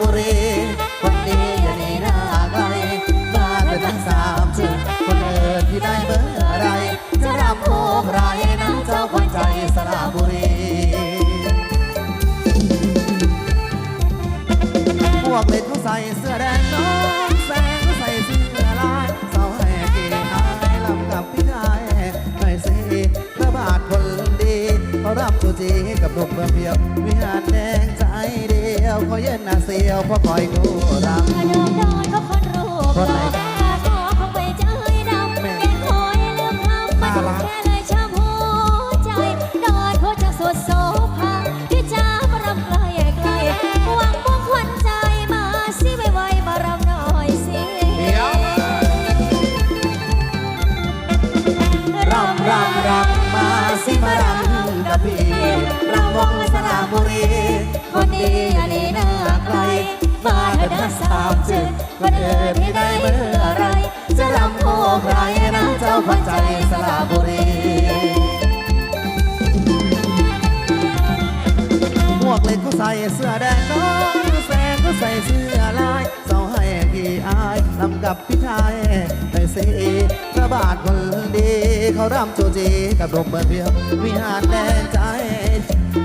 บุรีคนดีอย่าหนีหน้าไกลมานเถิดทั้งสามชื่อคนเอินที่ได้เมื่อะไร จะรำโอ้ใครน้ำเจ้าขวัญใจสระบุรีพวกเล็กเขาใส่เสื้อแดงน้องแสงเขาใส่เสื้อลายสาวให้เกีอายลำกับพี่ชายหน่อยสิพระบาทคนดีเขารับจูจีกับหนุ่มเมืองเพียววิหารแดงใจดี ยวเขาเย็นหน้าเสียวเพราะคอยดูรำเดิมโดนเขาคนรูปคนไหน เล็กก็ใส่เสื้อแดงน้องแสงก็ใส่เสื้อลายเสาให้กี่อายนำกับพี่ชายในสีพระบาทคนดีเขารำโจจีกับดมเบอร์เพียววิหารแดงใจ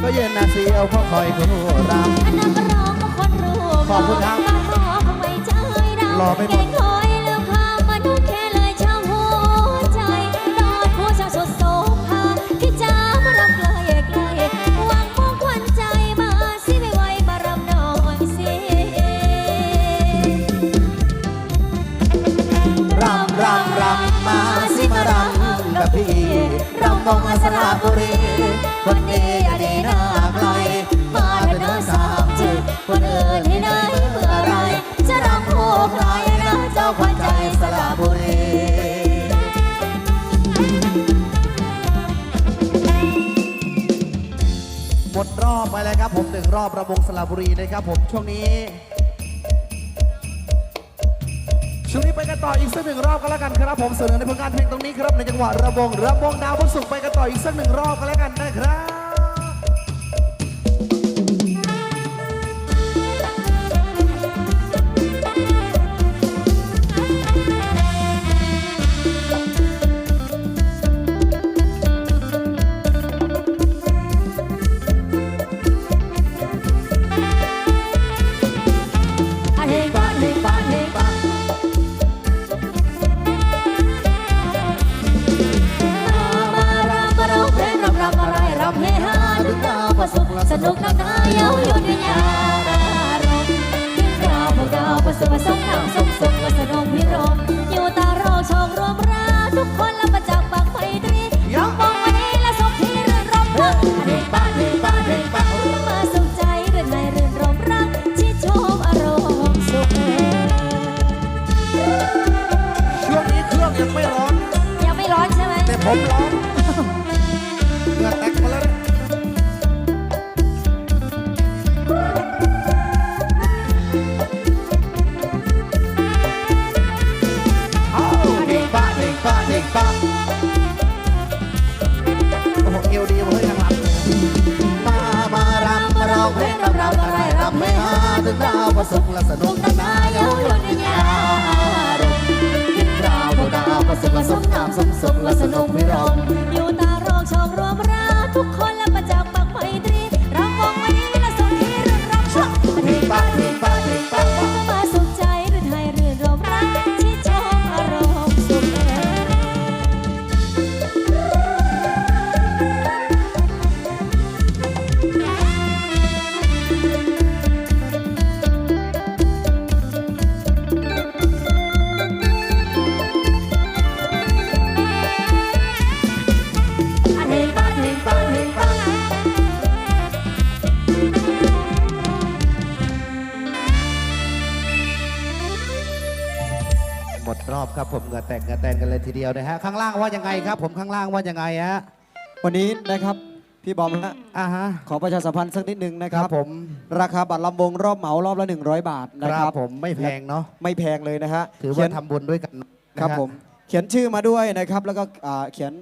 ก็เย็นหน้าเสียวเพราะคอยดูรำอันนั้นก็ร้องก็คนรูปขอบคุณครับตาขอคงไม่ใจดำรอไม่หมด ช่วงนี้ ช่วงนี้ไปกันต่ออีกสักหนึ่งรอบก็แล้วกันครับผมเสนอในผลงานเพลงตรงนี้ครับในจังหวะระวงระวงดาวพระศุกร์ไปกันต่ออีกสักหนึ่งรอบก็แล้วกันนะครับ ผมร้อนเหงื่อแตกมาแล้วเนี่ยเอาเด็กป้าเด็กป้าเด็กป้าโอ้โหเอวดีมาเฮ้ยข้างหลังมามารำมาร้องเพลงรำรำอะไรรำไม่หาถึงดาประสุขและสนุกนานาเย้าอยู่ในยารมณ์กินดาว มาสุขมาสมตามสมสุขและสนุกไม่รองอยู่ตารองชองรวมรัก ทีเดียวนะฮะข้างล่างว่ายังไงครับ ผมข้างล่างว่ายังไงฮะวันนี้นะครับพี่บอมฮะอ่าฮะ ขอประชาสัมพันธ์สักนิดนึงนะคครัรับบผม ราคาบัตรลำวงรอบเหมารอบละ 100 บาทนะคครัรับบผมไม่แพงเนาะไม่แพงเลยนะฮะถือเขีว่ายนทำบุญด้วยกันนะฮะครับผมเขียนชื่อมาด้วยนะครับ แล้วก็อ่าเขียน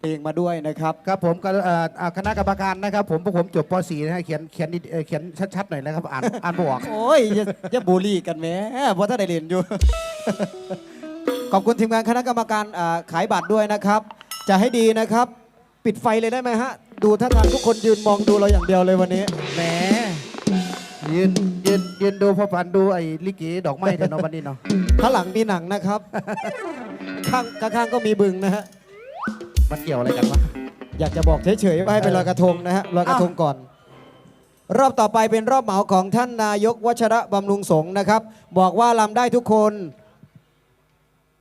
เพลงมาด้วยนะครับ ครับผมก็เอ่ออ่าคณะกรรมการนะครับ ผมพวกผมจบป .4 นะฮะเขียนเขียนนิดเอ่อเขียนชัดๆหน่อยนะครับอ่านอ่านบออกโอ้ยอย่าอย่าบูลลี่กันแหม่เพราะถ้าได้เรียนอยู่ ขอบคุณทีมงานคณะกรรมการอ่าขายบัตรด้วยนะครับ จะให้ดีนะครับ ปิดไฟเลยได้ไหมฮะ ดูท่าทางทุกคนยืนมองดูเราอย่างเดียวเลยวันนี้ แหม ยืนยืนยืนดูพ่อพันธุ์ดูไอ้ลิเกดอกไม้เถอะเนาะวันนี้เนาะ ข้างหลังมีหนังนะครับ ข้างข้างๆก็มีบึงนะฮะ มันเกี่ยวอะไรกันวะ อยากจะบอกเฉยๆว่าให้ไปลอยกระทงนะฮะลอยกระทงก่อน รอบต่อไปเป็นรอบเหมาของท่านนายกวัชระบำรุงสงฆ์นะครับ บอกว่าลำได้ทุกคน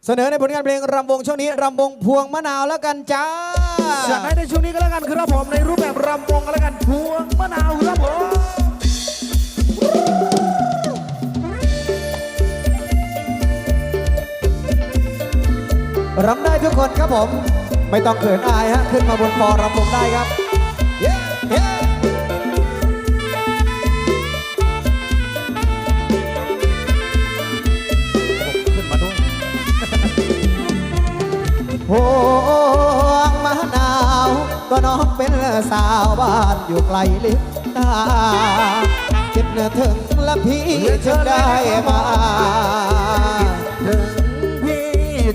เสนอในผลงานเพลงรำวงช่วงนี้รำวงพวงมะนาวแล้วกันจ้าจัดให้ในช่วงนี้ก็แล้วกันครับผมในรูปแบบรำวงก็แล้วกันพวงมะนาวครับผมรำได้ทุกคนครับผม ไม่ต้องเขินอายฮะขึ้นมาบนฟอรำวงได้ครับเย้ พวงมะนาว ก็น้องเป็นสาวบ้านอยู่ไกลลิบตาคิดเนื้อถึงและพี่จึงได้มาถึงพี่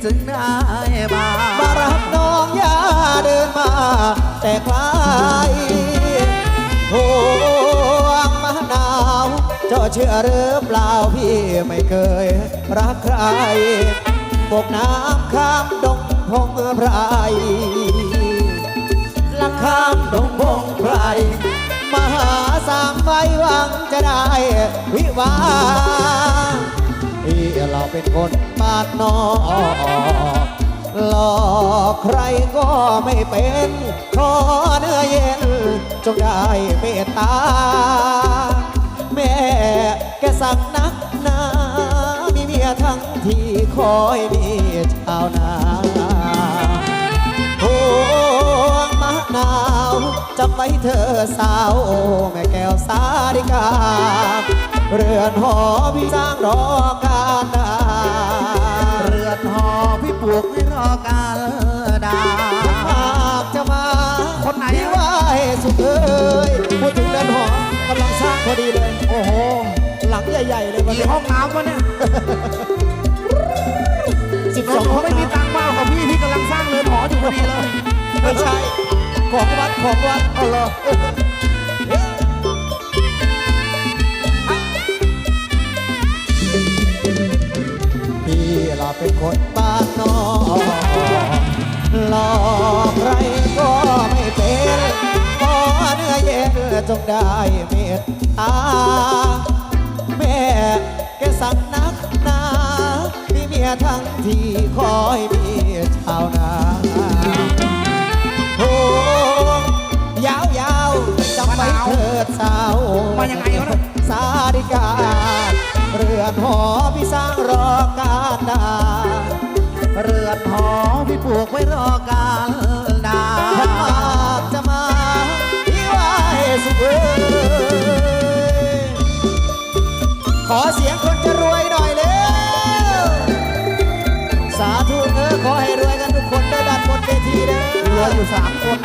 จึงได้มามารับน้องยาเดินมา แต่คลายพวงมะนาวเจ้าเชื่อหรือเปล่าพี่ไม่เคยรักใครบกน้ำข้ามดง พงไพรลักข้ามดงพงไพรมาหาสามไว้หวังจะได้วิวาที่เราเป็นคนปาดนอกหลอกใครก็ไม่เป็นขอเนื้อเย็น จงได้เมตตา แม่แกสั่งนักหนา มีเมียทั้งที่คอยมีชาวนา วงมะนาวจำไว้เธอสาวโอ้แม่แก้วสาริกา เรือนหอพี่สร้างรอการดาเรือนหอพี่ปลูกให้รอการดาหากจะมาคนไหนอะที่ว่าให้สุขเอ้ยพูดถึงเรือนหอกำลังสร้างพอดีเลย โอ้โห หลังใหญ่ ๆ เลยวันกี่นี้ห้องน้ำวะเนี่ย สิบสองงผมห้องไม่มีตังค์มากกับพี่พี่กำลังสร้างเรือนหออยู่พอดีเลยไม่ใช่ของวัดของวัดเอาเหรอพี่เราเป็นคนบ้านนอกหลอกใครก็ไม่เป็นขอเนื้อเย็นจงได้เมตตา ทั้งที่คอยมีชาวนาโอ้ยาวยาวๆจำไว้เถิดสาวมายังไงวะเนี่ยสาริกา เรือนหอพี่สร้างรอการดา เรือนหอพี่ปลูกไว้รอการดาถ้าหากจะมาพี่ไหวสุขเอ้ยขอ เด้เหลือยู่สามคน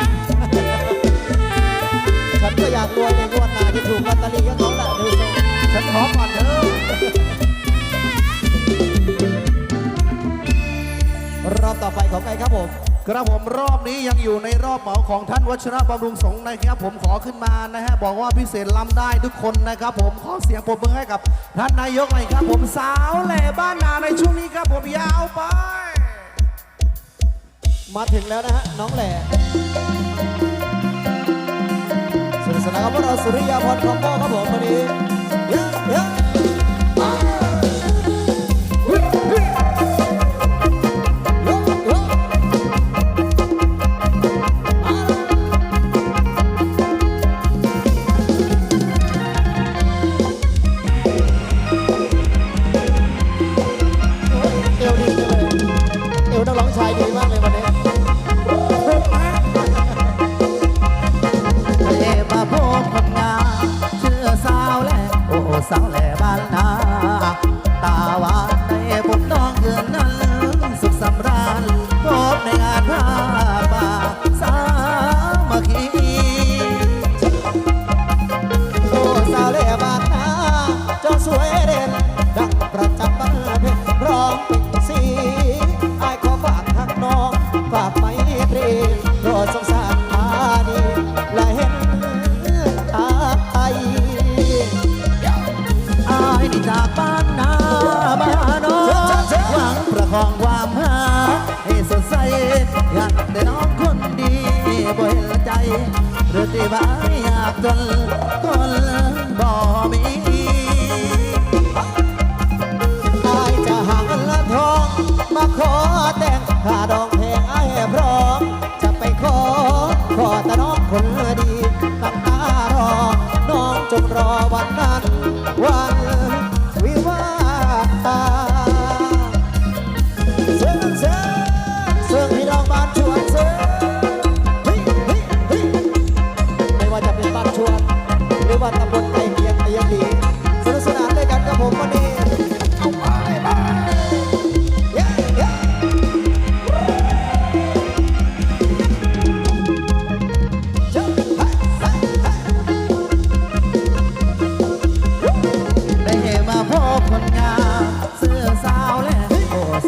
ฉันก็อยากรวยในงวดหน้าที่ถูกลอตเตอรี่ก็เขาแหละดูทรงฉันขอก่อนเถอะรอบต่อไปของใครครับผม ครับผมรอบนี้ยังอยู่ในรอบเหมาของท่านวัชระบำรุงสงฆ์นะครับผมขอขึ้นมานะฮะบอกว่าพิเศษล้ำได้ทุกคนนะครับผมขอเสียงปรบมือให้กับท่านนายกหน่อยครับผมสาวแหล่บ้านนาในช่วงนี้ครับผมยาวไป มาถึงแล้วนะฮะน้องแหล่สวัสดีครับพวกเราสุริยาพรคอมโบครับผมวันนี้เยอะเยอะเอวดีเลยเอวนักร้องชายดี โอ้ ที่บ้านอยากจนคนบ่มีอายจะหาเงินและทองมาขอแต่งค่าดองเพลงอายพร้อมจะไปขอ ขอแต่น้องคนดีตั้งตารอ น้องจงรอวันนั้น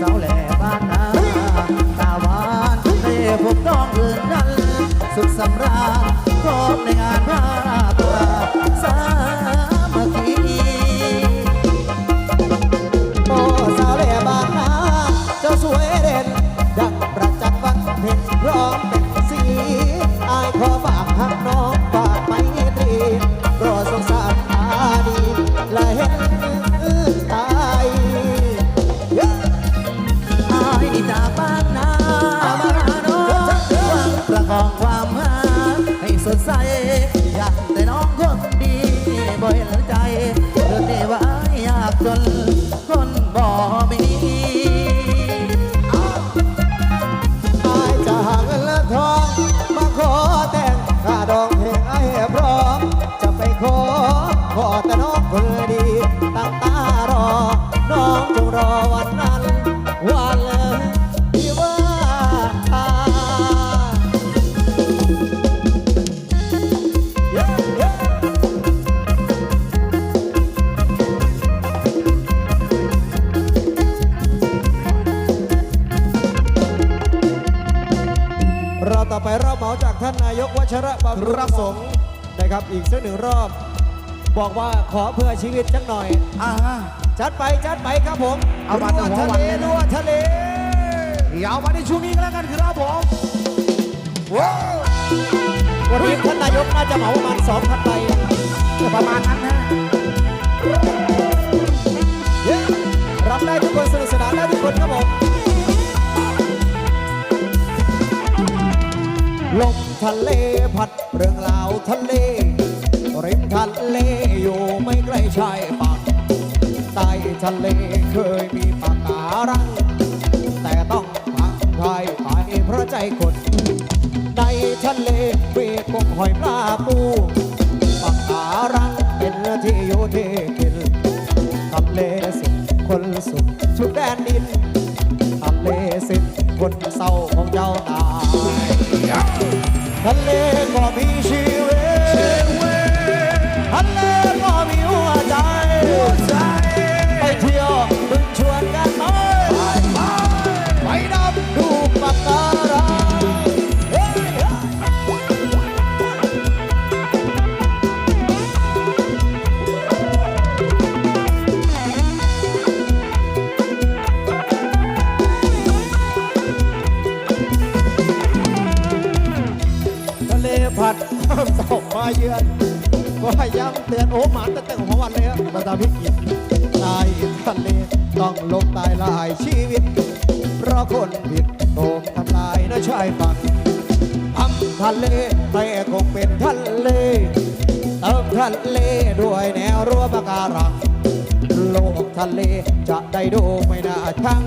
สาวแหล่บ้านนาตาหวานได้พบน้องอื่นนั้น สุขสำราญพบในงานพาต หนึ่งรอบ บอกว่าขอเพื่อชีวิตจังหน่อย อ่าจัดไปจัดไปครับผมเอามาแต่รั่วหัวทะวันเลเลยนะ รั่วทะเลยาวมาในช่วงนี้ก็แล้วกันครับผมว้าววันนี้ท่านนายกน่าจะเหมาประมาณสองพันใบประมาณนั้นนะเย้รับได้ทุกคนสนุกสนานได้ทุกคนครับผม ลมทะเลพัดเรื่องราวทะเล ทะเลเคยมีปากการัง แต่ต้องพังพายไปเพราะใจคน ในทะเลมีกบหอยปลาปูปากการังเป็นที่อยู่ที่กินทะเลสุดคนสุดชุดแดนดินทะเลสิคนเศร้าของเจ้าตายทะเลก็มีชีวิต นาตามพิกิจตายทะเลต้องลงตายหลายชีวิต เพราะคนผิดโดมทำลายนะชายฝั่งทำทะเลแต่คงเป็นทะเลเติมทะเลด้วยแนวรั้วปะการัง โลกทะเลจะได้ดูไม่น่าชัง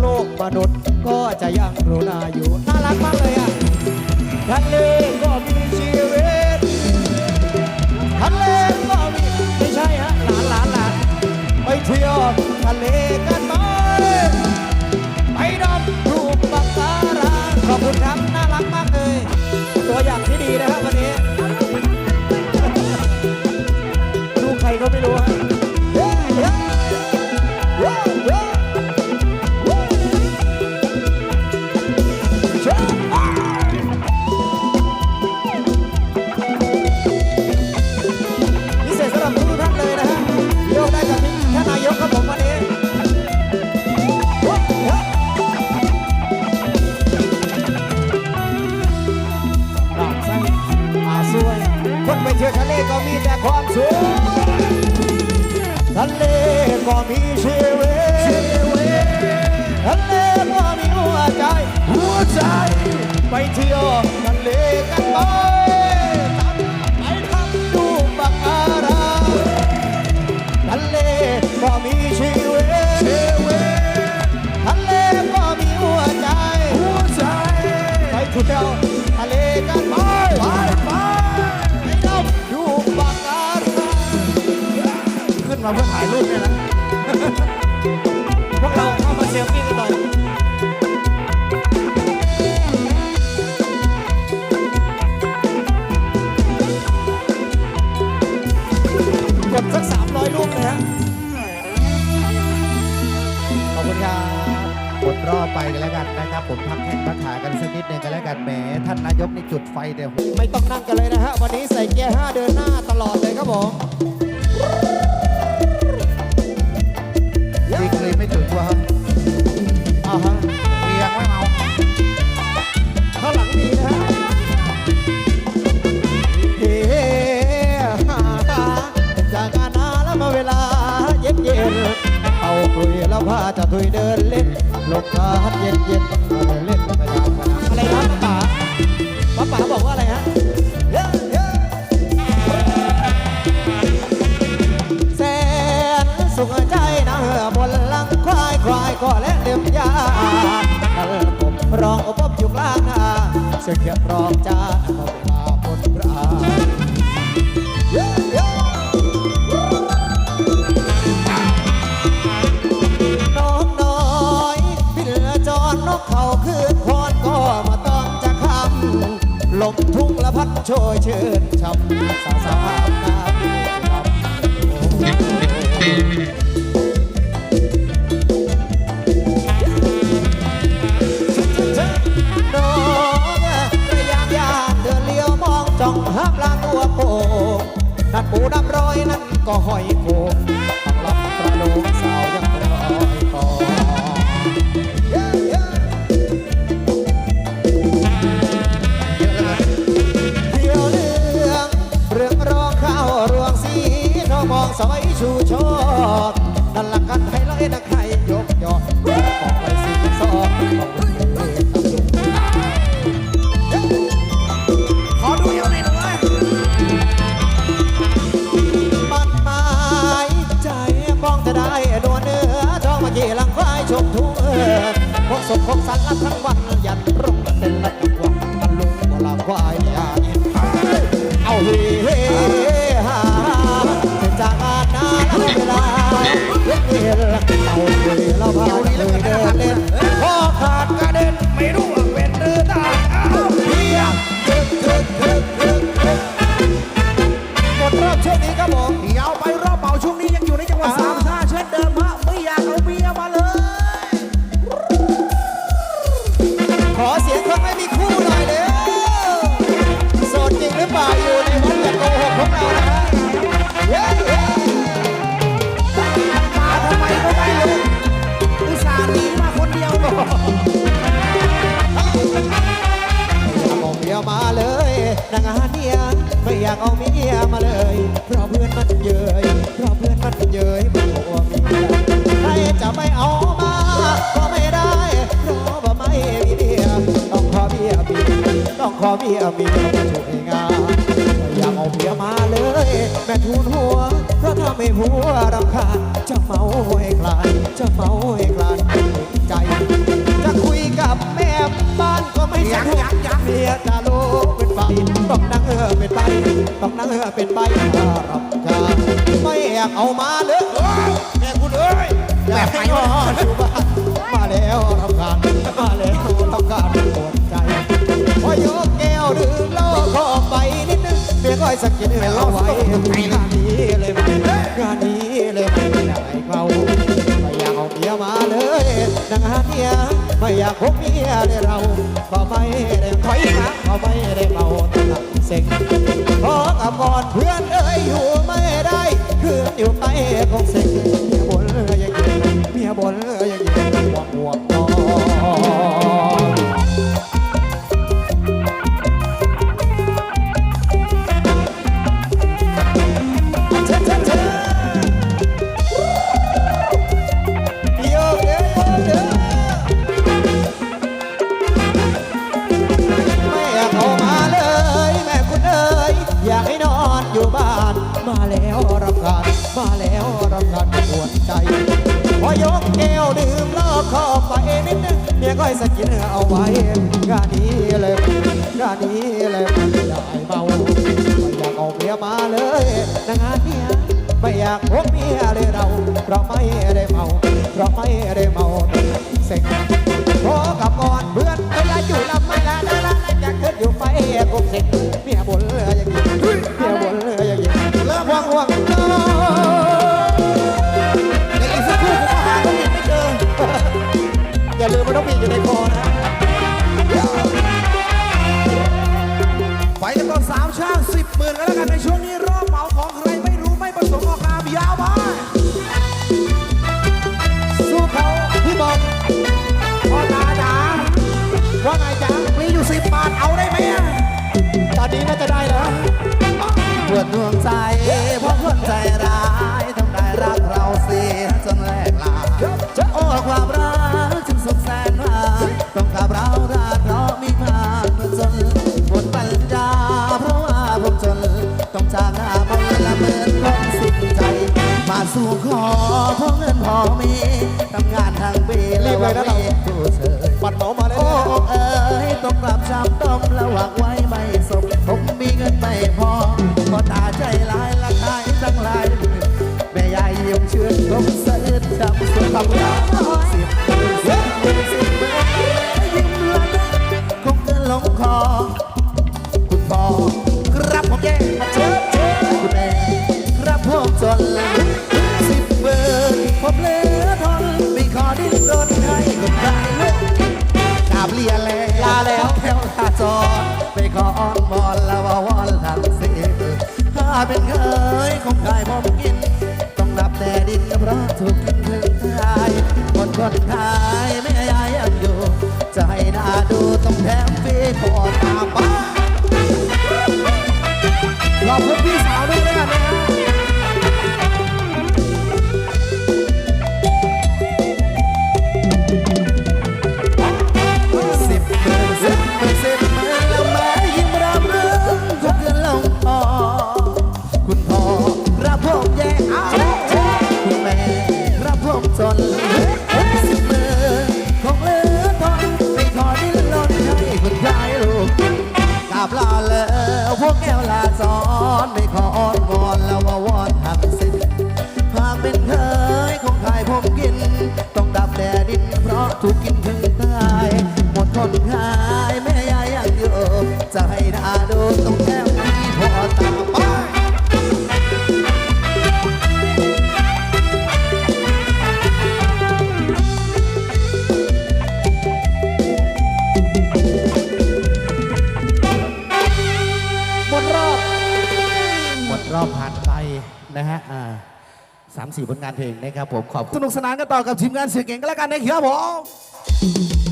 โลกมนุษย์ก็จะยังรู้น่าอยู่น่ารักมากเลยอะทะเลก็มีชีวิตทะเล เที่ยวทะเลกัน ขึ้นมาเพื่อถ่ายรูปเนี่ยนะ พวกเราเข้ามาเซลฟี่กันหน่อยกดสักสามร้อยรูปเลยฮะ ขอบคุณครับกดรอบไปกันแล้วกันนะครับ ผมพักแข้งพักขากันสักนิดหนึ่งกันแล้วกันแหมท่านนายกนี่จุดไฟเดี๋ยว ไม่ต้องนั่งกันเลยนะฮะ วันนี้ใส่เกียร์5เดินหน้าตลอดเลยครับผม จะทุยเดินเล่นลมพัดเย็นเย็นมาเดินเล่นไปตามกันอะไรนะป๋าป๋าป๋าบอกว่าอะไรฮะเย้เย้แสนสุขใจนะบนหลังควายควายก็และเดือมยาตะลกบร้องอบอบอยู่กลางนาเสียงเขียดร้องจ้า โชยเชิญช่ำสาวสาว ขอเมียมีมาช่วยงานไม่อยากเอาเมียมาเลย แม่ทูนหัว เพราะถ้าไม่ผัวรำคาญจะเมาให้คลายจะเมาให้คลายใจ จะคุยกับแม่บ้านก็ไม่สะดวกเมียจะโลเป็นไฟต้องนั่งเออเป็นใบต้องนั่งเออเป็นใบรับจาไม่อยากเอามาเลยแม่คุณเอ้ยอยากให้นอนอยู่บ้าน สักกินเอาไว้งานนี้เลยไม่งานนี้เลยไม่ได้เขาไม่อยากเอาเมียมาเลยนางหาเมียไม่อยากพบเมียเลยเราก็ไม่ได้ถอยมาก็ไม่ได้เมาตลับเซ็งขอกับก่อนเพื่อนเอ้ยอยู่ไม่ได้คืนอยู่ไปคงเซ็งเมียบนยัง สกินเอาไว้งานนี้เลยงานนี้เลยไม่ได้เมาไม่อยากเอาเมียมาเลยงานเนี้ยไม่อยากพบเมียเลยเรเรา มีทำงานทางปีแล้วว่าไม่ผู้เชยบัตรเหมามาเลยโอ้นะเอ๋ยต้องกลับช้ำต้มแล้วหวังไว้ไม่สมผมมีเงินไม่พอพอตาใจลายละขายตั้งหลายหมื่นแม่ยายยิ้มเชื่อผมสะอื้นจำสุขภาพสิบสิบสิบสิบเมื่อยิ้มละลึกคงเงินลงคอคุณพ่อครับผมแย่เชิญเชิญคุณแม่ครับพวกจนสิบ ยนแล้วลาแล้วแถวลาจอดไปขออ้อนวอนแล้วว่าวอนทางเสียถ้าเป็นเคยคงขายผมกิน ต้องนับแต่ดินเพราะถูกกินถึงตายคนคนขายไม่ยายยังอยู่ จะให้หน้าดูต้องแถมฟรีขอต แล้วพวกแก้วลา 3-4 ผลงานเพลงนะครับผมขอบคุณ สนุกสนานกันต่อกับทีมงานเสียงเก่งกันแล้วกันนะครับผม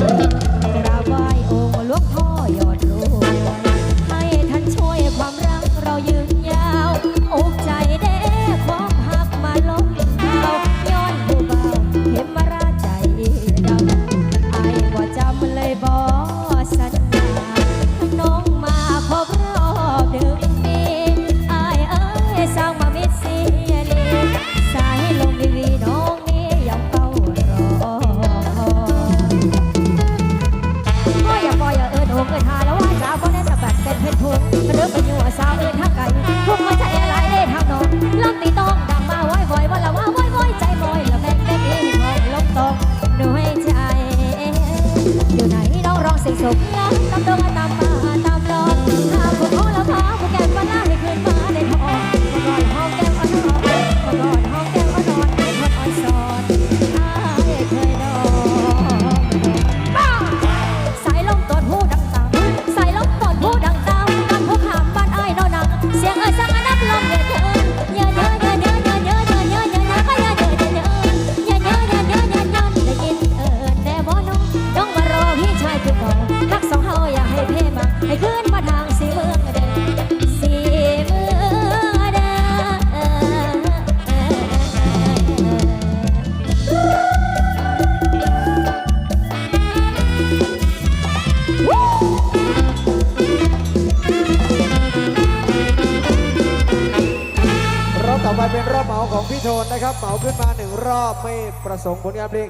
Thank you. para sombong ni abdi